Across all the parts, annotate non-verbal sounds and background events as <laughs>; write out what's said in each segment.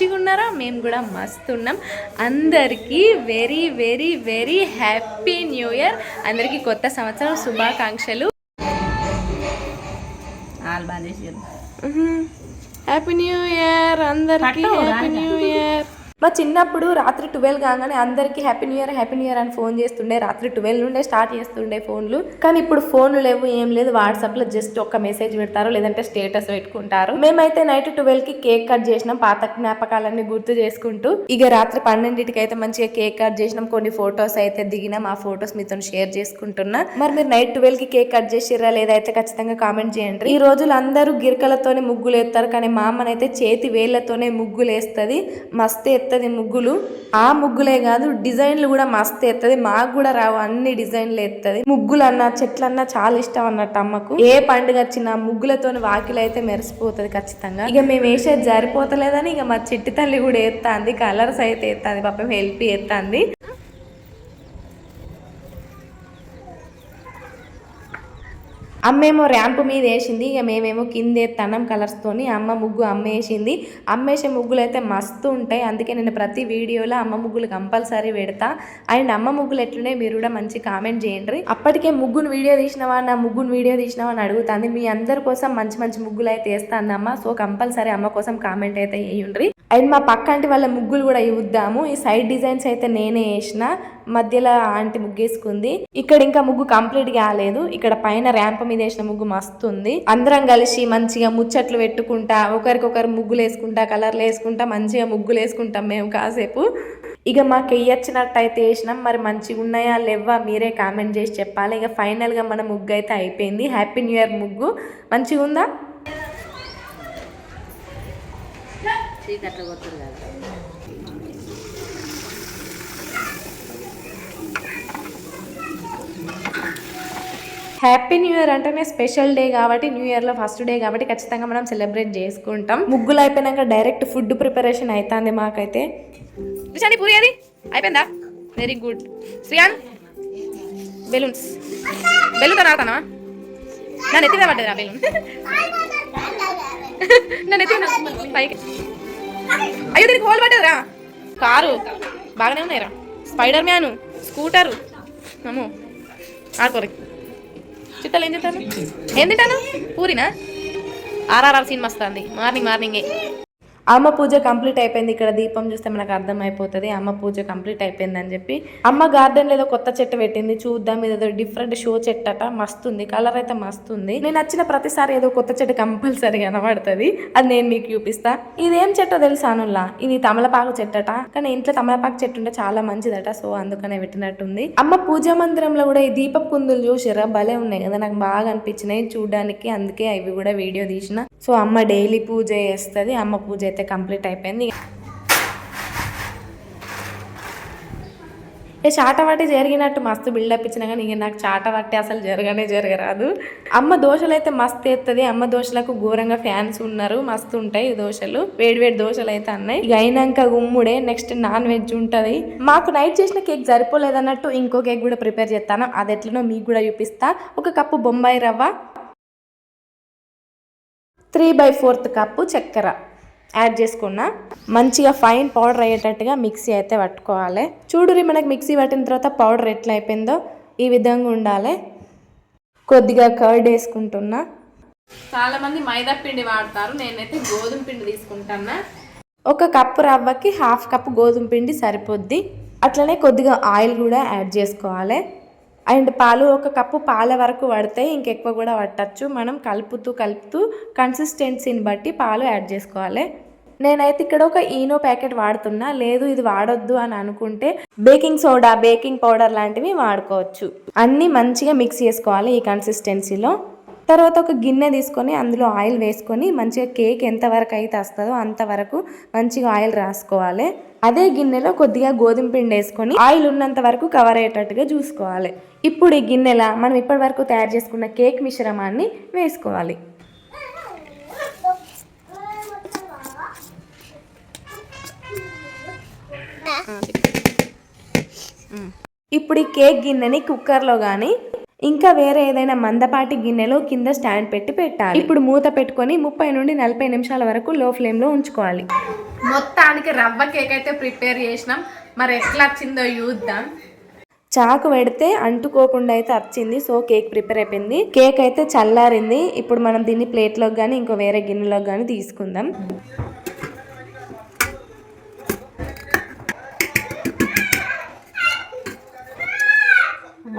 మంచిగా ఉన్నారా మేము కూడా మస్తు ఉన్నాం అందరికీ very very very happy new year. అందరికీ కొత్త సంవత్సరం శుభాకాంక్షలు. Happy new year. అందరికీ హ్యాపీ. New year. మా చిన్నప్పుడు రాత్రి ట్వెల్వ్ కాగానే అందరికీ happy new year happy new year అని ఫోన్ చేస్తుండే. రాత్రి ట్వెల్వ్ నుండే స్టార్ట్ చేస్తుండే ఫోన్లు కానీ ఇప్పుడు ఫోన్లు లేవు ఏం లేదు. వాట్సాప్లో జస్ట్ ఒక మెసేజ్ పెడతారు లేదంటే స్టేటస్ పెట్టుకుంటారు. మేమైతే నైట్ ట్వెల్వ్కి కేక్ కట్ చేసినాం పాత జ్ఞాపకాలన్నీ గుర్తు చేసుకుంటూ. ఇక రాత్రి పన్నెండింటికి అయితే మంచిగా కేక్ కట్ చేసినాం. కొన్ని ఫొటోస్ అయితే దిగినాం ఆ ఫొటోస్ మీతో షేర్ చేసుకుంటున్నా. మరి మీరు నైట్ ట్వెల్వ్కి కేక్ కట్ చేసిర్రా లేదా అయితే ఖచ్చితంగా కామెంట్ చేయండి. ఈ రోజులు అందరూ గిరకలతోనే ముగ్గులు వేస్తారు కానీ మా అమ్మనైతే చేతి వేళ్ళతోనే ముగ్గులు వేస్తుంది మస్తు ఎత్తది ముగ్గులు. ఆ ముగ్గులే కాదు డిజైన్లు కూడా మస్తు ఎత్తది. మాకు కూడా రావు అన్ని డిజైన్లు ఎత్తది. ముగ్గులు అన్న చెట్లన్నా చాలా ఇష్టం అన్నట్టు అమ్మకు. ఏ పండుగ వచ్చినా ముగ్గులతోని వాకిలు అయితే మెరిసిపోతుంది ఖచ్చితంగా. ఇక మేము వేసేది సరిపోతలేదని ఇక మా చిట్టి తల్లి కూడా ఎత్తాంది కలర్స్ అయితే ఎత్తాంది పాపం హెల్ప్ ఎత్తాంది అమ్మేమో ర్యాంప్ మీద వేసింది ఇక మేమేమో కింద తనం కలర్స్తోని అమ్మ ముగ్గు అమ్మ వేసింది అమ్మేసే ముగ్గులు అయితే మస్తు ఉంటాయి. అందుకే నేను ప్రతి వీడియోలో అమ్మ ముగ్గులు కంపల్సరీ పెడతా. అండ్ అమ్మ ముగ్గులు ఎట్లున్నాయి మీరు కూడా మంచి కామెంట్ చేయండి. అప్పటికే ముగ్గును వీడియో తీసినవా నా ముగ్గును వీడియో తీసినవా అని అడుగుతుంది. మీ అందరి కోసం మంచి మంచి ముగ్గులు అయితే వేస్తాను అమ్మ సో కంపల్సరీ అమ్మ కోసం కామెంట్ అయితే వేయండి అండ్ మా పక్కంటి వాళ్ళ ముగ్గులు కూడా ఇవ్వద్దాము ఈ సైడ్ డిజైన్స్ అయితే నేనే వేసిన. మధ్యలో ఆంటీ ముగ్గేసుకుంది. ఇక్కడ ఇంకా ముగ్గు కంప్లీట్ కాలేదు. ఇక్కడ పైన ర్యాంప్ మీద వేసిన ముగ్గు మస్తు ఉంది అందరం కలిసి మంచిగా ముచ్చట్లు పెట్టుకుంటా ఒకరికొకరు ముగ్గులు వేసుకుంటా కలర్లు వేసుకుంటా మంచిగా ముగ్గులు వేసుకుంటాం మేము కాసేపు. ఇక మాకు వేయచ్చినట్టు అయితే వేసినాం. మరి మంచిగా ఉన్నాయా లేవా మీరే కామెంట్ చేసి చెప్పాలి. ఇక ఫైనల్గా మన ముగ్గు అయితే అయిపోయింది. హ్యాపీ న్యూ ఇయర్ ముగ్గు. మంచిగా ఉందా? హ్యాపీ న్యూ ఇయర్ అంటేనే స్పెషల్ డే కాబట్టి న్యూ ఇయర్లో ఫస్ట్ డే కాబట్టి ఖచ్చితంగా మనం సెలబ్రేట్ చేసుకుంటాం. ముగ్గులు అయిపోయినాక డైరెక్ట్ ఫుడ్ ప్రిపరేషన్ అవుతుంది మాకైతే. రిషాని పూరి అది? అయిపోయిందా? Very good Shreyan balloons. Balloon ఆడతానా నన్ను ఎత్తి పడ్డది బెలూన్. నన్ను ఎత్తి పైకి. అయ్యో దీనికి హోల్ పడ్డదిరా కారు బాగానే ఉన్నాయిరా. Spider man scooter. అమ్మో ఆడుకోరు చిట్టాలు ఏం చెప్తాను ఏం తింటాను పూరినా? ఆర్ఆర్ఆర్ సినిమా వస్తుంది. మార్నింగ్ మార్నింగే. అమ్మ పూజ కంప్లీట్ అయిపోయింది. ఇక్కడ దీపం చూస్తే మనకు అర్థం అయిపోతుంది అమ్మ పూజ కంప్లీట్ అయిపోయింది అని చెప్పి అమ్మ గార్డెన్ ఏదో కొత్త చెట్టు పెట్టింది. చూద్దాం ఏదో డిఫరెంట్ షో చెట్టు అట మస్తుంది కలర్ అయితే మస్తుంది. నేను వచ్చిన ప్రతిసారి ఏదో కొత్త చెట్టు కంపల్సరీ కనబడుతుంది. అది నేను మీకు చూపిస్తా. ఇదేం చెట్టో తెలుసా ఇది తమలపాకు చెట్టట. కానీ ఇంట్లో తమలపాకు చెట్టు ఉంటే చాలా మంచిదట. సో అందుకనే పెట్టినట్టుంది. అమ్మ పూజా మందిరంలో కూడా ఈ దీప కుందులు చూసిరా భలే ఉన్నాయి కదా. నాకు బాగా అనిపించినాయి చూడడానికి. అందుకే అవి కూడా వీడియో తీసిన. సో అమ్మ డైలీ పూజ చేస్తుంది అమ్మ పూజ అయితే కంప్లీట్ అయిపోయింది. ఏ చాటవాటి జరిగినట్టు మస్తు బిల్డప్ ఇచ్చిన కానీ ఇక నాకు చాటవాటి అసలు జరగనే జరగరాదు. అమ్మ దోశలు అయితే మస్తు ఎత్తది అమ్మ దోశలకు ఘోరంగా ఫ్యాన్స్ ఉన్నారు మస్తు ఉంటాయి దోశలు. వేడి వేడి దోశలు అయితే అన్నాయి. ఇక అయినాక గుమ్ముడే నెక్స్ట్ నాన్ వెజ్ ఉంటుంది. మాకు నైట్ చేసిన కేక్ సరిపోలేదన్నట్టు ఇంకో కేక్ కూడా ప్రిపేర్ చేస్తాను. అది ఎట్లనో మీకు కూడా చూపిస్తా. ఒక కప్పు బొంబాయి రవ్వ త్రీ బై ఫోర్త్ కప్పు చక్కెర. యాడ్ చేసుకున్నా. మంచిగా ఫైన్ పౌడర్ అయ్యేటట్టుగా మిక్సీ అయితే పట్టుకోవాలి. చూడురి మనకి మిక్సీ పట్టిన తర్వాత పౌడర్ ఎట్లా అయిపోయిందో ఈ విధంగా ఉండాలి. కొద్దిగా కర్డ్ వేసుకుంటున్నా. చాలా మంది పిండి వాడతారు. నేనైతే గోధుమ పిండి తీసుకుంటానా. ఒక కప్పు రవ్వకి హాఫ్ కప్ గోధుమ పిండి సరిపోద్ది. అట్లనే కొద్దిగా ఆయిల్ కూడా యాడ్ చేసుకోవాలి. అండ్ పాలు ఒక కప్పు పాల వరకు పడతాయి ఇంకెక్కువ కూడా పట్టచ్చు. మనం కలుపుతూ కలుపుతూ కన్సిస్టెన్సీని బట్టి పాలు యాడ్ చేసుకోవాలి. నేనైతే ఇక్కడ ఒక ఈనో ప్యాకెట్ వాడుతున్నా. లేదు ఇది వాడొద్దు అని అనుకుంటే బేకింగ్ సోడా బేకింగ్ పౌడర్ లాంటివి వాడుకోవచ్చు. అన్నీ మంచిగా మిక్స్ చేసుకోవాలి ఈ కన్సిస్టెన్సీలో తర్వాత ఒక గిన్నె తీసుకొని అందులో ఆయిల్ వేసుకొని మంచిగా కేక్ ఎంతవరకు అయితే వస్తుందో అంతవరకు మంచిగా ఆయిల్ రాసుకోవాలి. అదే గిన్నెలో కొద్దిగా గోధుమ పిండి వేసుకొని ఆయిల్ ఉన్నంత వరకు కవర్ అయ్యేటట్టుగా చూసుకోవాలి. ఇప్పుడు ఈ గిన్నెల మనం ఇప్పటి వరకు తయారు చేసుకున్న కేక్ మిశ్రమాన్ని వేసుకోవాలి. ఇప్పుడు ఈ కేక్ గిన్నెని కుక్కర్లో కానీ ఇంకా వేరే ఏదైనా మందపాటి గిన్నెలో కింద స్టాండ్ పెట్టి పెట్టాలి. ఇప్పుడు మూత పెట్టుకొని ముప్పై నుండి నలభై నిమిషాల వరకు లో ఫ్లేమ్లో ఉంచుకోవాలి. మొత్తానికి రవ్వ కేక్ అయితే ప్రిపేర్ చేసినాం. మరి ఎట్లా వచ్చిందో చూద్దాం. చాకు పెడితే అంటుకోకుండా అయితే వచ్చింది సో కేక్ ప్రిపేర్ అయిపోయింది. కేక్ అయితే చల్లారింది. ఇప్పుడు మనం దీన్ని ప్లేట్లోకి కానీ ఇంకో వేరే గిన్నెలోకి కానీ తీసుకుందాం.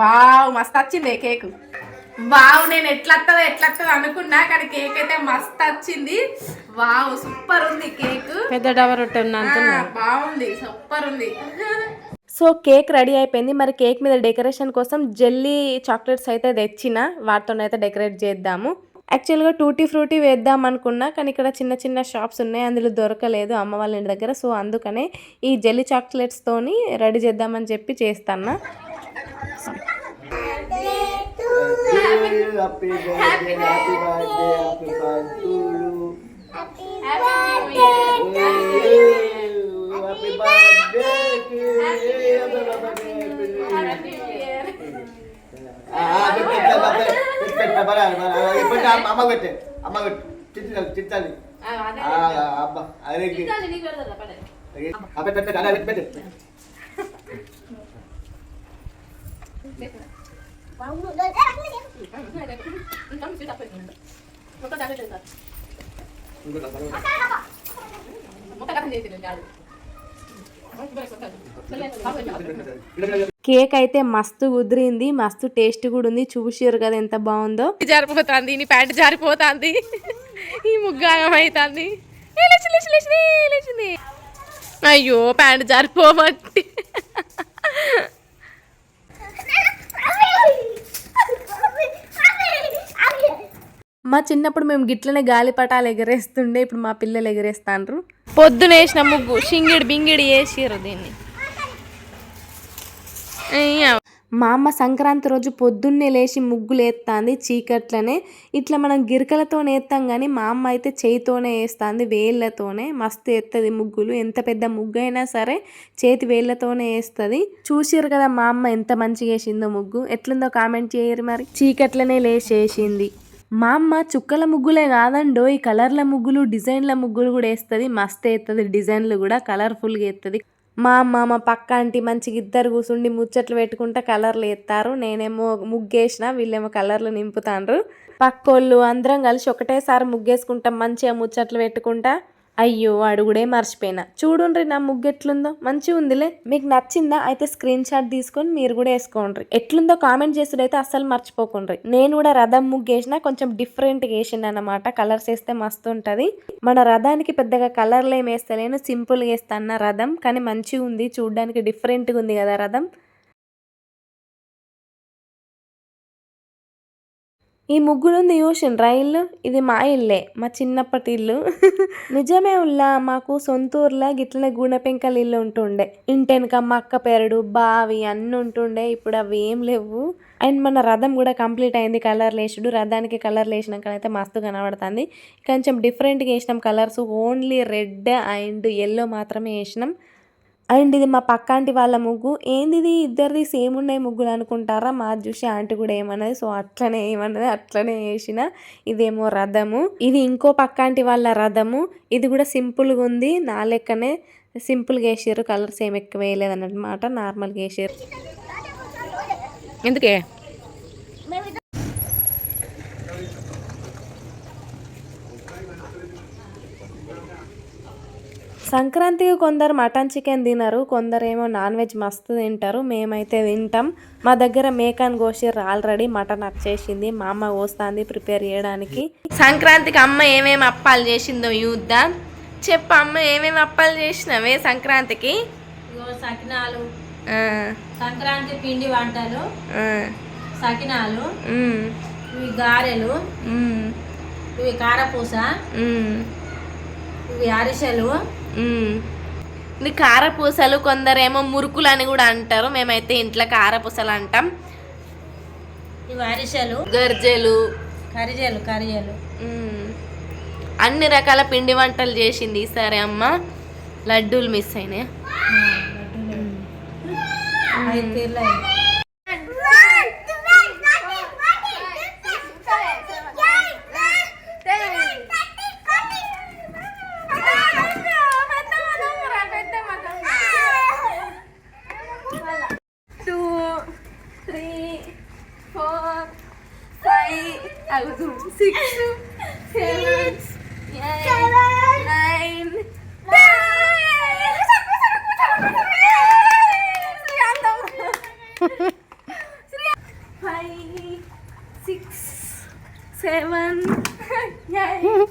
వావ్ మస్తు వచ్చింది కేక్. వావ్ నేను ఎట్లా వస్తుందో ఎట్లా వస్తుందో అనుకున్నా కానీ కేక్ అయితే మస్తు వచ్చింది. వావ్ సూపర్ ఉంది కేక్. పెద్ద ఆ, బాగుంది సూపర్ ఉంది. సో కేక్ రెడీ అయిపోయింది. మరి కేక్ మీద డెకరేషన్ కోసం జెల్లీ చాక్లెట్స్ అయితే తెచ్చిన వాటితోనైతే డెకరేట్ చేద్దాము. యాక్చువల్గా టూటీ ఫ్రూటీ వేద్దాం అనుకున్నా కానీ ఇక్కడ చిన్న చిన్న షాప్స్ ఉన్నాయి అందులో దొరకలేదు అమ్మ వాళ్ళ ఇంటి దగ్గర. సో అందుకనే ఈ జెల్లీ చాక్లెట్స్తోని రెడీ చేద్దామని చెప్పి చేస్తాను Happy birthday, happy birthday, happy birthday to you. Happy birthday to you. ఆ, పెట్టు, పెట్టు, పెట్టు, పెట్టు, పెట్టు, బరా, బరా. పెట్టు, అమ్మ పెట్టే అమ్మ పెట్టు చిట్టాలి చిట్టాలి అబ్బా అదే పెట్టు పెట్టు అలా పెట్టు పెట్టు కేక్ అయితే మస్తు కుదిరింది మస్తు టేస్ట్ కూడా ఉంది. చూసారు కదా ఎంత బాగుందో. జారిపోతుంది నీ ప్యాంట్ జారిపోతుంది. ఈ ముగ్గాయం అవుతుంది అయ్యో ప్యాంట్ జారిపోబట్టి మా చిన్నప్పుడు మేము గిట్లనే గాలిపటాలు ఎగరేస్తుండే ఇప్పుడు మా పిల్లలు ఎగరేస్తాండ్రు. పొద్దున వేసిన ముగ్గు షింగిడి బింగిడి వేసిర్రు దీన్ని. మా అమ్మ సంక్రాంతి రోజు పొద్దున్నే లేచి ముగ్గులు వేస్తుంది చీకట్లనే. ఇట్లా మనం గిరికలతో వేస్తాం కానీ మా అమ్మ అయితే చేయితోనే వేస్తుంది వేళ్ళతోనే. మస్తు వేస్తుంది ముగ్గులు ఎంత పెద్ద ముగ్గు అయినా సరే చేతి వేళ్ళతోనే వేస్తుంది. చూసిర్రు కదా మా అమ్మ ఎంత మంచిగా వేసిందో ముగ్గు. ఎట్లుందో కామెంట్ చేయరు మరి. చీకట్లనే లేచి వేసింది. మా అమ్మ చుక్కల ముగ్గులే కాదండో ఈ కలర్ల ముగ్గులు డిజైన్ల ముగ్గులు కూడా వేస్తుంది. మస్తు వేస్తుంది డిజైన్లు కూడా కలర్ఫుల్గా వేస్తుంది మా అమ్మ మా పక్క ఆంటీ మంచిగా ఇద్దరు కూర్చుండి ముచ్చట్లు పెట్టుకుంటా కలర్లు వేస్తారు నేనేమో ముగ్గేసిన వీళ్ళేమో కలర్లు నింపుతాండ్రు. పక్కోళ్ళు అందరం కలిసి ఒకటేసారి ముగ్గేసుకుంటాం. మంచిగా ముచ్చట్లు పెట్టుకుంటా. అయ్యో అడుగుడే మర్చిపోయినా. చూడుండ్రి నా ముగ్గు ఎట్లుందో. మంచిగా ఉందిలే. మీకు నచ్చిందా? అయితే స్క్రీన్ షాట్ తీసుకొని మీరు కూడా వేసుకోండి ఎట్లుందో కామెంట్ చేసుడైతే అస్సలు మర్చిపోకుండ్రి. నేను కూడా రథం ముగ్గు వేసిన కొంచెం డిఫరెంట్గా వేసిన అనమాట కలర్స్ వేస్తే మస్తు ఉంటుంది. మన రథానికి పెద్దగా కలర్లు ఏం వేస్తలేను. సింపుల్గా వేస్తాను రథం. కానీ మంచిగా ఉంది. చూడడానికి డిఫరెంట్గా ఉంది కదా రథం. ఈ ముగ్గులుంది చూసిన రైళ్ళు ఇది మా ఇల్లే మా చిన్నప్పటి ఇల్లు <laughs> నిజమే ఉల్లా మాకు సొంత ఊర్లో గిట్లనే గుణపెంకల పెంకల ఇల్లు ఉంటుండే. ఇంటెనక మక్క పెరడు బావి అన్నీ ఉంటుండే ఇప్పుడు అవి ఏం లేవు. అండ్ మన రథం కూడా కంప్లీట్ అయింది కలర్ లేచుడు. రథానికి కలర్ లేచినాక అయితే మస్తు కనబడుతుంది. కొంచెం డిఫరెంట్గా వేసినాం colours only red and yellow మాత్రమే వేసినాం. అండ్ ఇది మా పక్క ఆంటీ వాళ్ళ ముగ్గు. ఏంది ఇది ఇద్దరిది సేమ్ ఉన్నాయి ముగ్గులు అనుకుంటారా? మా చూసి ఆంటీ కూడా ఏమన్నది? సో అట్లనే ఏమన్నది? అట్లనే వేసిన ఇదేమో రథము. ఇది ఇంకో పక్క ఆంటీ వాళ్ళ రథము. ఇది కూడా సింపుల్గా ఉంది. నా లెక్కనే సింపుల్గా వేసారు కలర్స్ ఏం ఎక్కువ వేయలేదు అన్నమాట నార్మల్గా వేసారు ఎందుకే? సంక్రాంతికి కొందరు మటన్ చికెన్ తినరు కొందరేమో నాన్ వెజ్ మస్తు తింటారు. మేమైతే తింటాం. మా దగ్గర మేకన్ కోసిర్రు ఆల్రెడీ మటన్ వచ్చేసింది మా అమ్మ కోస్తుంది ప్రిపేర్ చేయడానికి. సంక్రాంతికి అమ్మ ఏమేమి అప్పాలు చేసిందో చూద్దాం. చెప్పు అమ్మ ఏమేమి అప్పాలు చేసినవే సంక్రాంతికి? సకినాలు. సంక్రాంతి పిండి వంటలు. సకినాలు. ఇవి గారెలు. ఇవి కారపూస. ఇవి అరిసెలు. ఇది కారపూసలు కొందరేమో మురుకులు అని కూడా అంటారు. మేమైతే ఇంట్లో కారపూసలు అంటాం. ఇవి అరిసెలు గర్జెలు. కరిజలు కరిజలు. అన్ని రకాల పిండి వంటలు చేసింది ఈసారి అమ్మ. లడ్డూలు మిస్ అయినాయి. i Also, six, seven, seven, <laughs> nine, Seven. Yay.